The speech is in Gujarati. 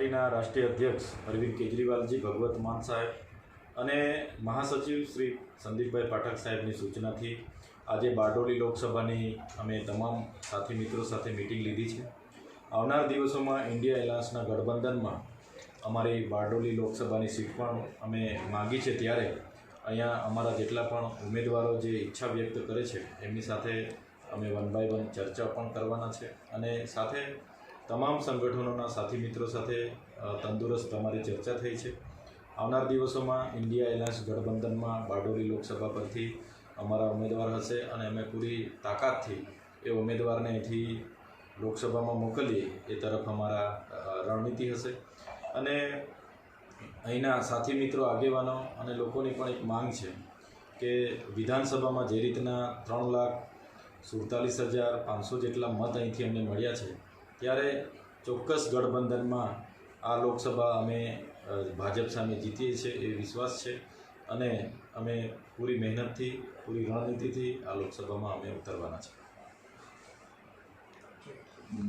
પાર્ટીના રાષ્ટ્રીય અધ્યક્ષ અરવિંદ કેજરીવાલજી, ભગવત માન સાહેબ અને મહાસચિવ શ્રી સંદીપભાઈ પાઠક સાહેબની સૂચનાથી આજે બારડોલી લોકસભાની અમે તમામ સાથી મિત્રો સાથે મિટિંગ લીધી છે. આવનાર દિવસોમાં ઇન્ડિયા એલાયન્સના ગઠબંધનમાં અમારી બારડોલી લોકસભાની સીટ પણ અમે માગી છે ત્યારે અહીંયા અમારા જેટલા પણ ઉમેદવારો જે ઈચ્છા વ્યક્ત કરે છે, એમની સાથે અમે વન બાય વન ચર્ચા પણ કરવાના છે અને સાથે તમામ સંગઠનોના સાથી મિત્રો સાથે તંદુરસ્ત તમારી ચર્ચા થઈ છે. આવનાર દિવસોમાં ઇન્ડિયા એલાયન્સ ગઠબંધનમાં બારડોલી લોકસભા પરથી અમારા ઉમેદવાર હશે અને અમે પૂરી તાકાતથી એ ઉમેદવારને અહીંથી લોકસભામાં મોકલીએ, એ તરફ અમારા રણનીતિ હશે. અને અહીંના સાથી મિત્રો, આગેવાનો અને લોકોની પણ એક માંગ છે કે વિધાનસભામાં જે રીતના ત્રણ લાખ સુડતાલીસ હજાર પાંચસો જેટલા મત અહીંથી અમને મળ્યા છે ત્યારે ચોક્કસ ગઠબંધનમાં આ લોકસભા અમે ભાજપ સામે જીતીએ છીએ એ વિશ્વાસ છે. અને અમે પૂરી મહેનતથી, પૂરી રણનીતિથી આ લોકસભામાં અમે ઉતરવાના છે